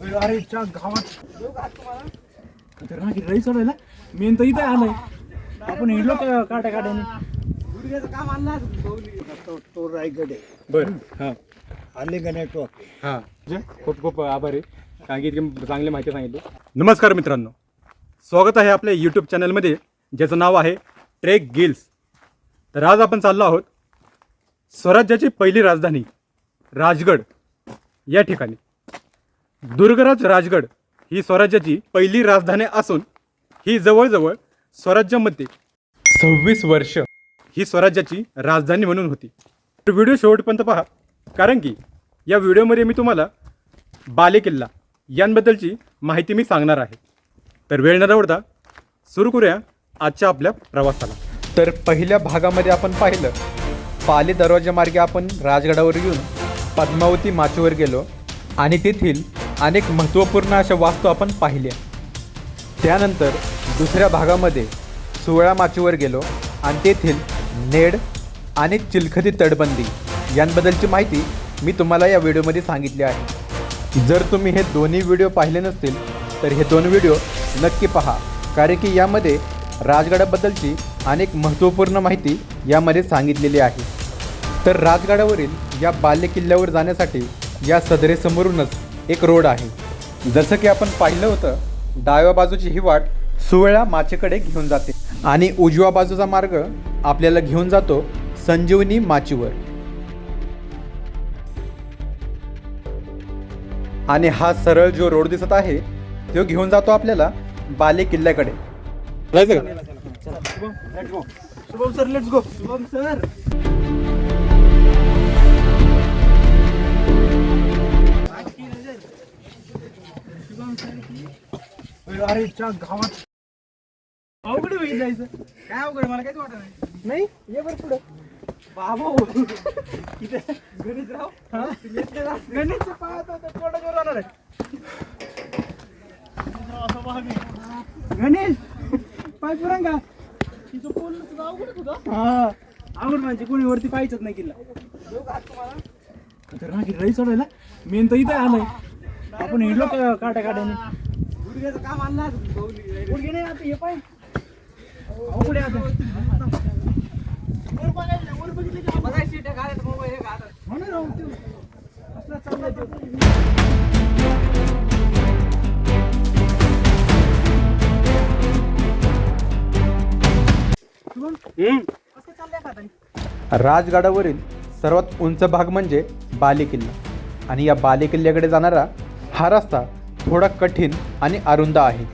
अरे च्या गावात. तर ना की रई चढायला मेन तर इथे आलंय. आपण हिंडलो का काट्या काट्याने काम आणला तो तो रायगड आहे बर. हां. आले का हां. खूप खूप आभार. आहे कारण की इतकी चांगली माहिती सांगितली. नमस्कार मित्रांनो. स्वागत आहे आपल्या यूट्यूब चॅनलमध्ये ज्याचं नाव आहे ट्रेक गिल्स तर आज आपण चाललो आहोत स्वराज्याची पहिली राजधानी राजगड या ठिकाणी. दुर्गराज राजगड ही स्वराज्याची पहिली राजधानी असून ही जवळजवळ स्वराज्यामध्ये सव्वीस वर्ष ही स्वराज्याची राजधानी म्हणून होती. तर व्हिडिओ शेवटपर्यंत पहा कारण की या व्हिडिओमध्ये मी तुम्हाला बालेकिल्ला यांबद्दलची माहिती मी सांगणार आहे. तर वेळ न दवडता सुरू करूया आजच्या आपल्या प्रवासाला. तर पहिल्या भागामध्ये आपण पाहिलं पाले दरवाजामार्गे आपण राजगडावर येऊन पद्मावती माचीवर गेलो आणि तेथील अनेक महत्त्वपूर्ण अशा वास्तू आपण पाहिल्या. त्यानंतर दुसऱ्या भागामध्ये सुवळा माचीवर गेलो आणि तेथील नेड आणि चिलखती तटबंदी यांबद्दलची माहिती मी तुम्हाला या व्हिडिओमध्ये सांगितली आहे. जर तुम्ही हे दोन्ही व्हिडिओ पाहिले नसतील तर हे दोन व्हिडिओ नक्की पहा कारण की यामध्ये राजगडाबद्दलची अनेक महत्त्वपूर्ण माहिती यामध्ये सांगितलेली आहे. तर राजगडावरील या बाल्य किल्ल्यावर जाण्यासाठी या सदरेसमोरूनच एक रोड आहे. जसं की आपण पाहिलं होतं डाव्या बाजूची ही वाट सुवळा माचेकडे घेऊन जाते. आणि उजव्या बाजूचा मार्ग आपल्याला घेऊन जातो संजीवनी माचीवर. आणि हा सरळ जो रोड दिसत आहे तो घेऊन जातो आपल्याला बाले किल्ल्याकडे. Shubham sir let's go Shubham sir. अरे च्या गावात अवघड होईल जायचं. काय अवघड? मला काहीच वाटत नाही. नाही ये बरं पुढं. बाबा इथे गणेशराव गणेश पाहत होता पोटावर राहणार आहे. गणेश पाय पुरांगा. तिचं पोल तुझं अवघड होतं. हा. अवघड म्हणजे कोणी वरती पाहायचंच नाही किल्ला. तर ना की रई चढायला. मेन तर इथे आलंय. आपण हिंडलो का काट्या काट्याने. गुडघ्याचं काम आणला गुडघे नाही आता हे पाय. आहे आता हो ते? राजगडावरील सर्वात उंच भाग म्हणजे बाले किल्ला आणि या बाले किल्ल्याकडे जाणारा हा रस्ता थोडा कठीण आणि अरुंद आहे.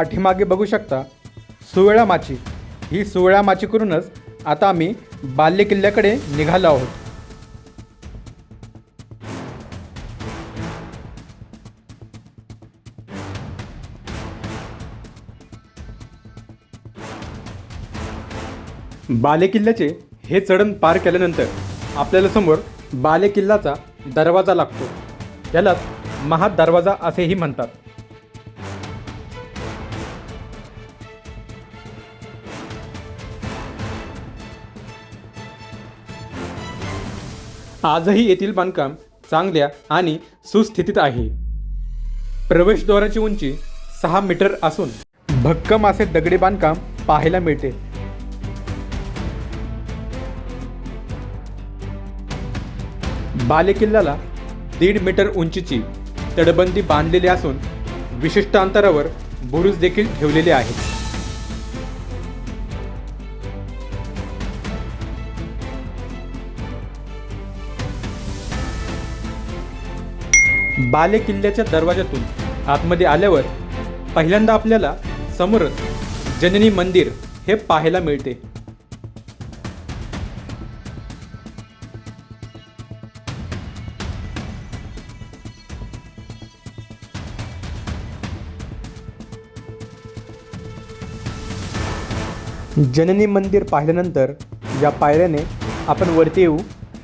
पाठीमागे बघू शकता सुवेळा माची. ही सुवळा माची करूनच आता आम्ही बाल्य किल्ल्याकडे निघालो आहोत. बाले किल्ल्याचे हे चढण पार केल्यानंतर आपल्याला समोर बाले किल्ल्याचा दरवाजा लागतो. यालाच महादरवाजा असेही म्हणतात. आजही येथील बांधकाम चांगल्या आणि सुस्थितीत आहे. प्रवेशद्वाराची उंची सहा मीटर असून भक्कम असे दगडी बांधकाम पाहायला मिळते. बालेकिल्ल्याला दीड मीटर उंचीची तडबंदी बांधलेली असून विशिष्ट अंतरावर बुरुज देखील ठेवलेले आहेत. बाले किल्ल्याच्या दरवाजातून आतमध्ये आल्यावर पहिल्यांदा आपल्याला समोर जननी मंदिर हे पाहायला मिळते. जननी मंदिर पाहिल्यानंतर या पायऱ्याने आपण वरती येऊ.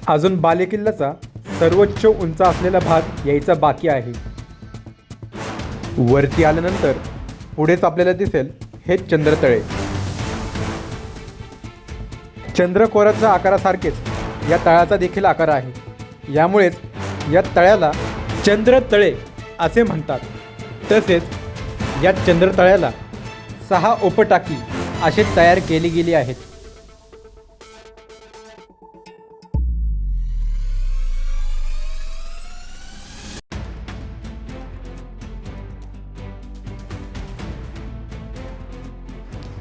अजून बालेकिल्ल्याचा सर्वोच्च उंच असलेला भाग यायचा बाकी आहे. वरती आल्यानंतर पुढेच आपल्याला दिसेल हे चंद्रतळे. चंद्रकोराच्या आकारासारखेच या तळ्याचा देखील आकार आहे. यामुळेच या तळ्याला चंद्रतळे असे म्हणतात. तसेच या चंद्रतळ्याला सहा उपटाकी असे तयार केली गेली आहेत.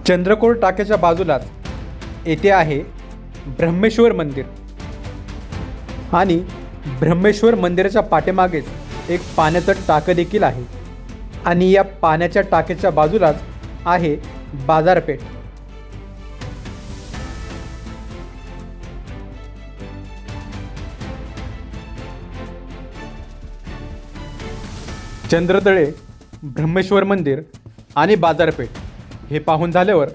चंद्रकोर टाक्याच्या बाजूलाच येथे आहे ब्रह्मेश्वर मंदिर. आणि ब्रह्मेश्वर मंदिराच्या पाठीमागेच एक पाण्याचं टाकं देखील आहे. आणि या पाण्याच्या टाकेच्या बाजूलाच आहे बाजारपेठ. चंद्रतळे ब्रह्मेश्वर मंदिर आणि बाजारपेठ. हे पाहून झाल्यावर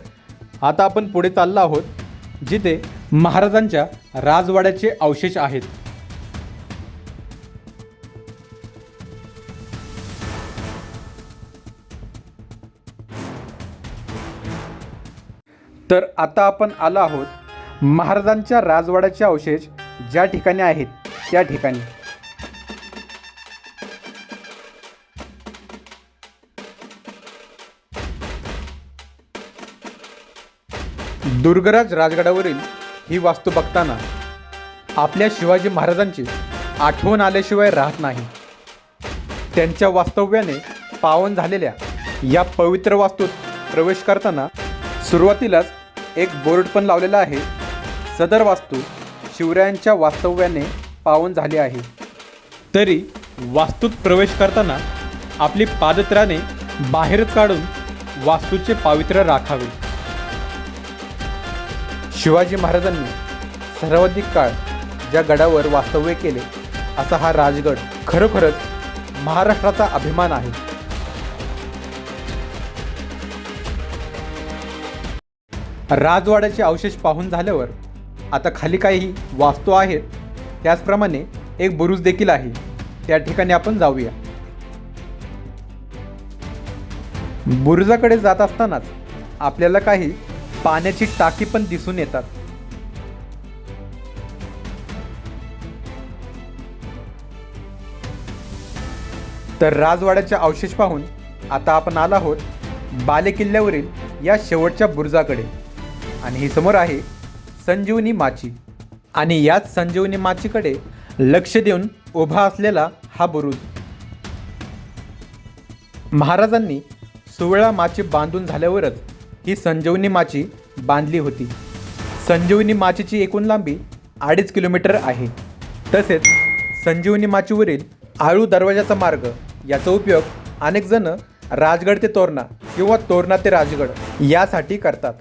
आता आपण पुढे चाललो आहोत जिथे महाराजांच्या राजवाड्याचे अवशेष आहेत. तर आता आपण आलो आहोत महाराजांच्या राजवाड्याचे अवशेष ज्या ठिकाणी आहेत त्या ठिकाणी. दुर्गराज राजगडावरील ही वास्तू बघताना आपल्या शिवाजी महाराजांची आठवण आल्याशिवाय राहत नाही. त्यांच्या वास्तव्याने पावन झालेल्या या पवित्र वास्तूत प्रवेश करताना सुरुवातीलाच एक बोर्ड पण लावलेला आहे. सदर वास्तू शिवरायांच्या वास्तव्याने पावन झाली आहे. तरी वास्तूत प्रवेश करताना आपली पादत्राने बाहेरच काढून वास्तूचे पावित्र्य राखावे. शिवाजी महाराजांनी सर्वाधिक काळ ज्या गडावर वास्तव्य केले असा हा राजगड खरोखरच महाराष्ट्राचा अभिमान आहे. राजवाड्याचे अवशेष पाहून झाल्यावर आता खाली काही वास्तू आहेत त्याचप्रमाणे एक बुरुज देखील आहे. त्या ठिकाणी आपण जाऊया. बुरुजाकडे जात असतानाच आपल्याला काही पाण्याची टाकी पण दिसून येतात. तर राजवाड्याचे अवशेष पाहून आता आपण आला आहोत बालेकिल्ल्यावरील या शेवटच्या बुरुजाकडे. आणि ही समोर आहे संजीवनी माची. आणि याच संजीवनी माचीकडे लक्ष देऊन उभा असलेला हा बुरुज. महाराजांनी सोळा माची बांधून झाल्यावरच ही संजीवनी माची बांधली होती. संजीवनी माचीची एकूण लांबी अडीच किलोमीटर आहे. तसेच संजीवनी माचीवरील आळू दरवाजाचा मार्ग याचा उपयोग अनेकजण राजगड ते तोरणा किंवा तोरणा ते राजगड यासाठी करतात.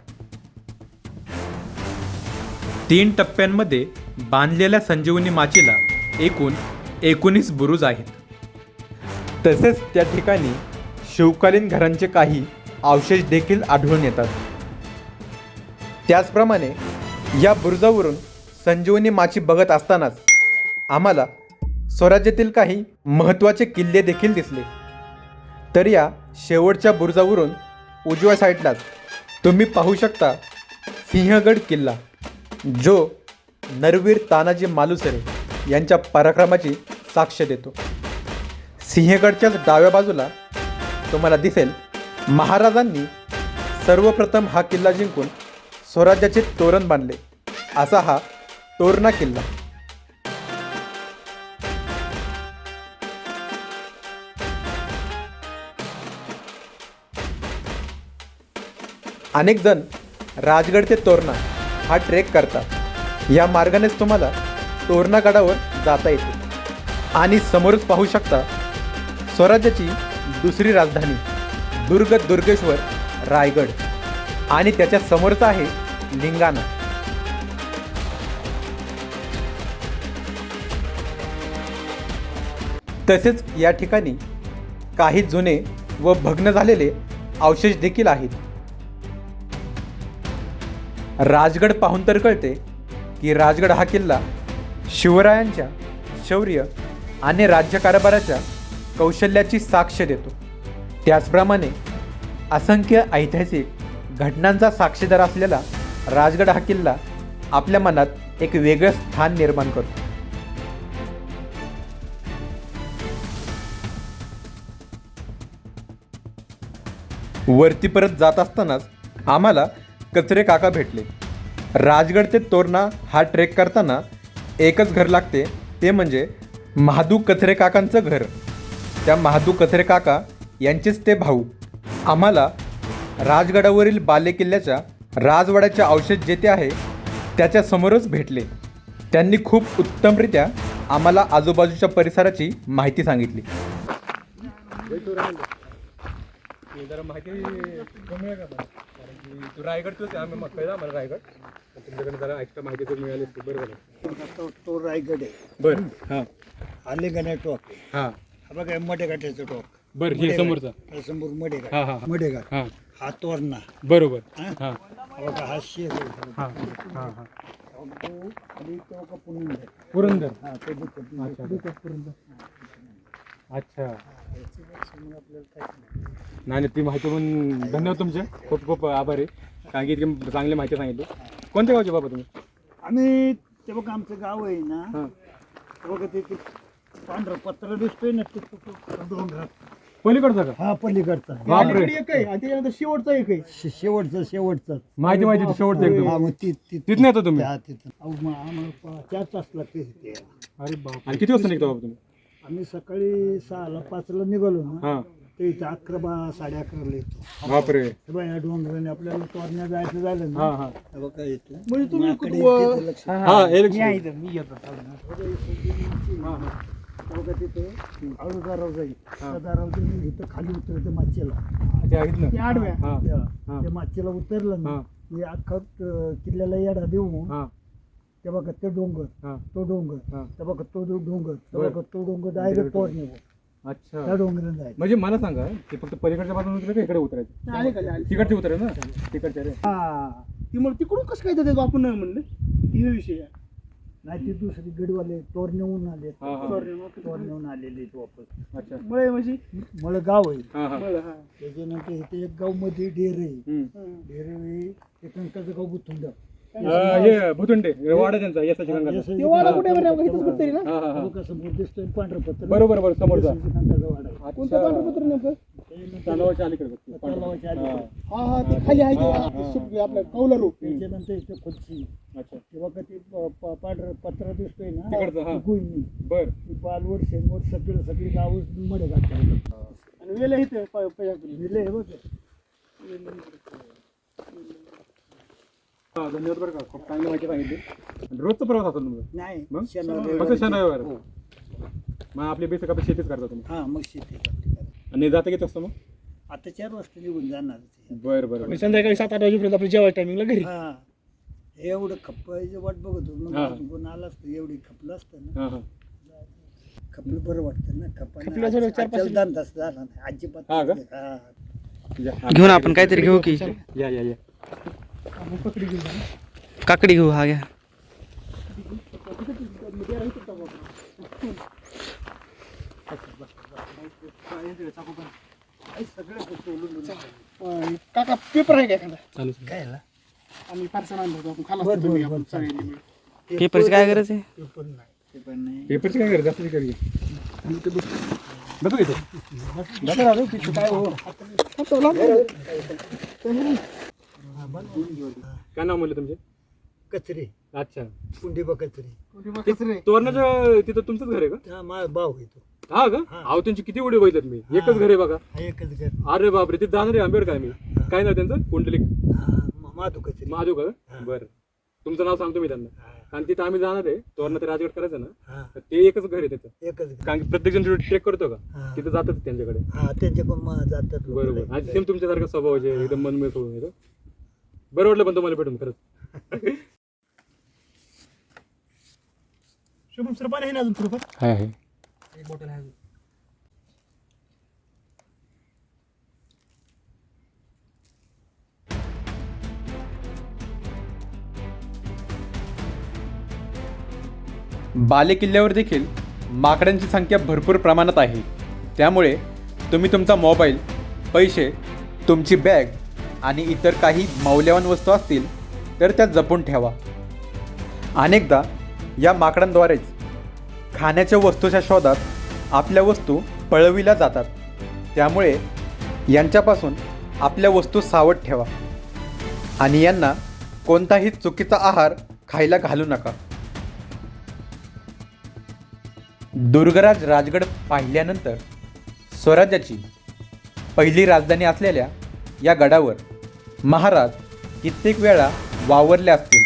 तीन टप्प्यांमध्ये बांधलेल्या संजीवनी माचीला एकूण एकोणीस बुरुज आहेत. तसेच त्या ठिकाणी शिवकालीन घरांचे काही अवशेष देखील आढळून येतात. त्याचप्रमाणे या बुरुजावरून संजीवनी माची बघत असतानाच आम्हाला स्वराज्यातील काही महत्त्वाचे किल्ले देखील दिसले. तर या शेवटच्या बुरुजावरून उजव्या साईडलाच तुम्ही पाहू शकता सिंहगड किल्ला जो नरवीर तानाजी मालुसरे यांच्या पराक्रमाची साक्ष देतो. सिंहगडच्याच डाव्या बाजूला तुम्हाला दिसेल महाराजांनी सर्वप्रथम हा किल्ला जिंकून स्वराज्याचे तोरण बांधले. असा हा तोरणा किल्ला. अनेक जण राजगड ते तोरणा हा ट्रेक करतात. या मार्गानेच तुम्हाला तोरणा गडावर जाता येते. आणि समोरच पाहू शकता स्वराज्याची दुसरी राजधानी. दुर्ग दुर्गेश्वर रायगड आणि त्याच्या समोरचं आहे लिंगाणा. तसेच या ठिकाणी काही जुने व भग्न झालेले अवशेष देखील आहेत. राजगड पाहून तर कळते की राजगड हा किल्ला शिवरायांच्या शौर्य आणि राज्यकारभाराच्या कौशल्याची साक्ष देतो. त्याचप्रमाणे असंख्य ऐतिहासिक घटनांचा साक्षीदार असलेला राजगड हा किल्ला आपल्या मनात एक वेगळं स्थान निर्माण करतो. वरती परत जात असतानाच आम्हाला कचरे काका भेटले. राजगड ते तोरणा हा ट्रेक करताना एकच घर लागते ते म्हणजे महादू कचरे काकांचं घर. त्या महादू कचरे काका यांचेच ते भाऊ. आम्हाला राजगडावरील बालेकिल्ल्याच्या राजवाड्याचे अवशेष जेथे आहे त्याच्या समोरच भेटले. त्यांनी खूप उत्तमरित्या आम्हाला आजूबाजूच्या परिसराची माहिती सांगितली. जरा माहिती कमी आहे का मला? कारण की तू रायगडचंच आहे आम्ही मग कळलं मला रायगड. तुमच्याकडे जरा एक्स्ट्रा माहिती जर मिळाली असती बरं झालं. तो रायगड आहे. बरं. हां. आलेगणे टोक आहे. हां. हा बघा मडेघाटाचं टोक. बरं हे समोरचा हा समोर मडेघाट हां हां हां हां हा तोरणा बरोबर हा? हां हा बघा हा शेर आहे. हां हां हां तो आणि तो का पुरंदर पुरंदर हा तो दुःख अच्छा. पुरंदर अच्छा समोर आपल्याला काहीच नाही. नाही नाही, ती माहिती पण धन्यवाद तुमचे खूप खूप आभारी कारण की इतकी चांगली माहिती सांगितली कोणत्या गावचे बाबा तुम्ही आम्ही ते बघा आमचं गाव आहे ना हां ते बघा ते ते पांढरं पत्र दिसतोय ना ते तो- तो डोंगर पलीकडचा का? हा पलीकडचा. बापरे. एक आहे आणि त्याच्यानंतर शेवटचा एक आहे. शेवटचा शेवटचा. माहिती माहिती ती शेवटचं हा एकदम. मग ती ती तिथनं येतो तुम्ही? त्या तिथं. अहो, मग आम्हाला पा- चार तास लागते तिथे यायला. अरे बाप आणि किती वाजता निघता बाबा तुम्ही? आम्ही सकाळी सहाला पाचला निघालो ना हां. ते इथं अकरा बा साडे अकराला येतो. बापरे. हे बघा या डोंगराने आपल्याला तोरण्या जायचं झालं ना. हां हां. हे बघा येतो म्हणजे तुम्ही हां हे लक्ष मी येतो. बघा तिथं जाईल त्या दाराव जाऊन इथं खाली उतरते माचेला. ते आडव्या. हां. त्या- माचेला उतरलं ना हां. मी अख्खा किल्ल्याला येडा देऊन हां. ते बघा ते डोंगर. हां. तो डोंगर. हां. ते बघा तो डोंगर. ते. बघा तो डोंगर डायरेक्ट निघू अच्छा. त्या डोंगराने जायचं. म्हणजे मला सांगा ते फक्त पलीकडच्या बाजून उतरायचं का इकडे उतरायचं? तिकडचे उतरायचं ना? तिकडच्या रे हा. ती मग तिकडून कसं काय जाते आपण नाही म्हणलं? ती विषय नाही ती दुसरी गडवाले तोर नेऊन आले हा, हा. तोर नेऊन आलेले आहेत वापस. अच्छा. मळे म्हणजे मळ गाव आहे. हां हां. त्याच्यानंतर इथे एक गावमध्ये डेरे आहे. हम्म. डेरे आहे ते कंकाचं गाव गुथुंड अं, हे भुतुंडे वाडा त्यांचा यसाची गंगा हां हां हां समोर दिसतोय पांढरं पत्र बरोबर बरोबर समोरचा. कंकाचा वाडा आहे. अच्छा. तलावाच्या अलीकडे तलावाच्या अलीकडे. हां. खाली आपलं कौलारू. त्याच्यानंतर इथे खुर्ची. अच्छा. तेव्हा का ते प- प- पांढरं पत्र दिसतोय ना? तिकडचं, हा. गुईनी बर. ती पालवड शेनवड सगळं सगळी गाव मडे घातलं. आणि वेल इथे वेल आहे बघ. हां धन्यवाद बरं का. खूप चांगली माहिती सांगितली. रोजचा प्रवास असेल तुमचा? नाही मग? शनिवारी फक्त शनिवारी हो. मग आपली बेसिक आपण शेतीच करता तुम्ही? हा मग शेती करते. आणि जाता किती असतं मग आता चार वाजता निघून जाणार बरं बरं बरं. संध्याकाळी सात आठ वाजेपर्यंत आपल्या जेवाय टायमिंगला घरी हा एवढं खप्पायची वाट बघत होतो मग हा. कोण आला असतं एवढी खपलं असतं ना हां हां खपलं बरं वाटतं ना खपलं चार पाच- झाला नाही अजिबात हा का? हा. या. घेऊन आपण काहीतरी घेऊ की या या या काकडी घेऊ हा घ्या काका पेपर आहे का एखादा चालू काय आम्ही आणलं होतं आपण खाला. पेपरची काय गरज आहे पेपर नाही पेपर नाही पेपरची काय गरज जास्त कर बघू इथे बघा राहू तिथे काय काय नाव म्हणलं तुमचे? कचरे. अच्छा. पुंडीबा कचरे. तोरणाच्या तिथं तुमचंच घर आहे का? हा माझा भाऊ येतो हा का. अहो त्यांची किती उडी बघितल्यात मी. एकच घर आहे बघा. हा एकच घर. अरे बापरे तिथे जाणार आहे आंबेड काय मी काय नाव त्यांचं? कुंडलिक. हा म- माधू कचरे महादेव का. बरं. तुमचं नाव सांगतो मी त्यांना. कारण तिथं आम्ही जाणार आहे. तोरणा ते राजगड करायचं ना तर ते एकच घर आहे त्याचं एकच घर. कारण की प्रत्येक जण ट्रेक करतो का? हा. तिथं जातात त्यांच्याकडे. हा त्यांच्याकडून जातात लोकं. बरोबर. आणि सेम तुमच्यासारखा स्वभाव आहे एकदम मनमिळ सोडून येतो बरं वाटलं पण तुम्हाला भेटून खरंच. शुभम सर पाणी आहे ना अजून थोडंफार? आहे. एक बॉटल आहे बाले किल्ल्यावर देखील माकडांची संख्या भरपूर प्रमाणात आहे. त्यामुळे तुम्ही तुमचा मोबाईल पैसे तुमची बॅग आणि इतर काही मौल्यवान वस्तू असतील तर त्या जपून ठेवा. अनेकदा या माकडांद्वारेच खाण्याच्या वस्तूच्या शोधात आपल्या वस्तू पळविल्या जातात. त्यामुळे यांच्यापासून आपल्या वस्तू सावध ठेवा. आणि यांना कोणताही चुकीचा आहार खायला घालू नका. दुर्गराज राजगड पाहिल्यानंतर स्वराज्याची पहिली राजधानी असलेल्या या गडावर महाराज कित्येक वेळा वावरले असतील.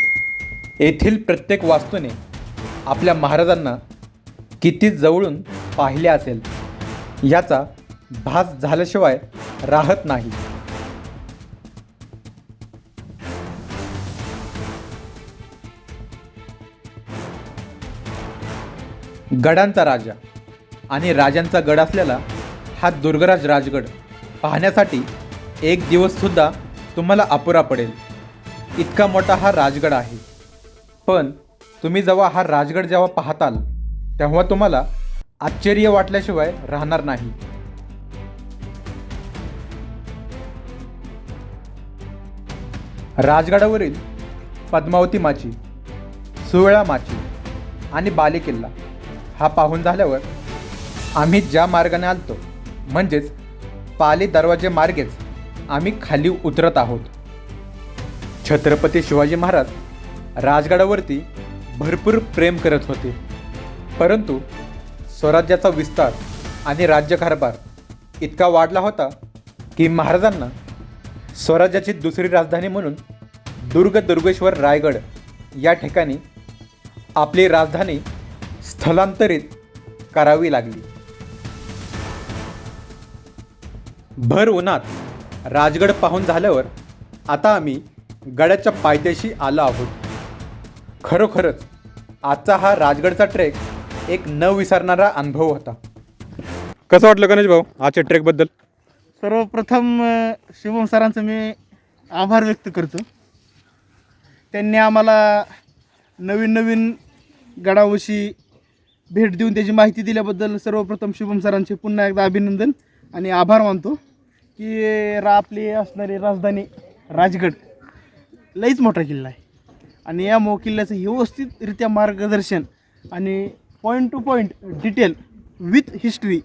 येथील प्रत्येक वास्तूने आपल्या महाराजांना किती जवळून पाहिले असेल? याचा भास झाल्याशिवाय राहत नाही. गडांचा राजा आणि राजांचा गड असलेला हा दुर्गराज राजगड पाहण्यासाठी एक दिवससुद्धा तुम्हाला अपुरा पडेल. इतका मोठा हा राजगड आहे. पण तुम्ही जेव्हा हा राजगड जेव्हा पाहताल तेव्हा तुम्हाला आश्चर्य वाटल्याशिवाय राहणार नाही. राजगडावरील पद्मावती माची सुवेळा माची आणि बालेकिल्ला हा पाहून झाल्यावर आम्ही ज्या मार्गाने आलतो म्हणजेच पाले दरवाजे मार्गेच आम्ही खाली उतरत आहोत. छत्रपती शिवाजी महाराज राजगडावरती भरपूर प्रेम करत होते. परंतु स्वराज्याचा विस्तार आणि राज्यकारभार इतका वाढला होता की महाराजांना स्वराज्याची दुसरी राजधानी म्हणून दुर्ग दुर्गेश्वर रायगड या ठिकाणी आपली राजधानी स्थलांतरित करावी लागली. भर उन्हात राजगड पाहून झाल्यावर आता आम्ही गडाच्या पायथ्याशी आलो आहोत. खरोखरच आजचा हा राजगडचा ट्रेक एक न विसरणारा अनुभव होता. कसं वाटलं गणेश भाऊ आजच्या ट्रेकबद्दल सर्वप्रथम अ, शुभम सरांचं मी आभार व्यक्त करतो. त्यांनी आम्हाला नवीन नवीन गडावशी भेट देऊन त्याची माहिती दिल्याबद्दल सर्वप्रथम शुभम सरांचे पुन्हा एकदा अभिनंदन आणि आभार मानतो की रा आपली असणारी राजधानी राजगड लईच मोठा किल्ला आहे. आणि या मो किल्ल्याचं व्यवस्थितरित्या मार्गदर्शन आणि point to point detail with history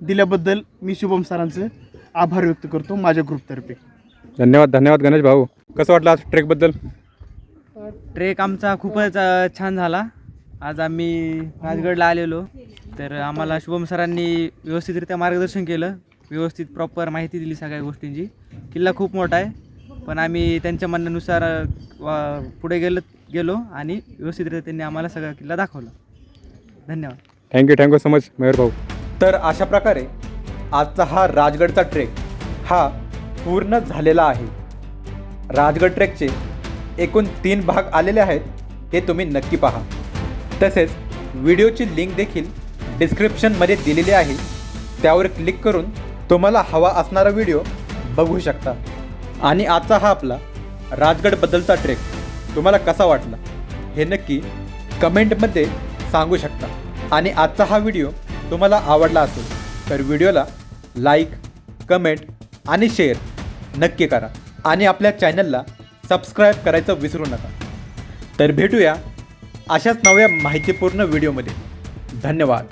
दिल्याबद्दल मी शुभम सरांचं आभार व्यक्त करतो माझ्या ग्रुपतर्फे धन्यवाद धन्यवाद गणेश भाऊ. कसं वाटलं आज ट्रेकबद्दल ट्रेक आमचा खूपच अ, छान झाला. आज आम्ही राजगडला आलेलो. तर आम्हाला शुभम सरांनी व्यवस्थितरित्या मार्गदर्शन केलं. व्यवस्थित प्रॉपर माहिती दिली सगळ्या गोष्टींची. किल्ला खूप मोठा आहे. पण आम्ही त्यांच्या म्हणण्यानुसार अ, वा- पुढे गेलो गेलो आणि व्यवस्थितरित्या त्यांनी आम्हाला सगळा किल्ला दाखवला. धन्यवाद. Thank you thank you so much Mayur भाऊ. तर अशा प्रकारे आजचा हा राजगडचा ट्रेक हा पूर्ण झालेला आहे. राजगड ट्रेकचे एकूण तीन भाग आलेले आहेत ते तुम्ही नक्की पहा. तसेच व्हिडिओची लिंक देखील डिस्क्रिप्शनमध्ये दिलेली आहे. त्यावर क्लिक करून तुम्हाला हवा असणारा व्हिडिओ बघू शकता. आणि आजचा हा आपला राजगडबद्दलचा ट्रेक तुम्हाला कसा वाटला हे नक्की कमेंटमध्ये सांगू शकता. आणि आजचा हा व्हिडिओ तुम्हाला आवडला असेल तर व्हिडिओला लाईक कमेंट आणि शेअर नक्की करा. आणि आपल्या चॅनलला सबस्क्राईब करायचं विसरू नका. तर भेटूया अशाच नव्या माहितीपूर्ण व्हिडिओमध्ये. धन्यवाद.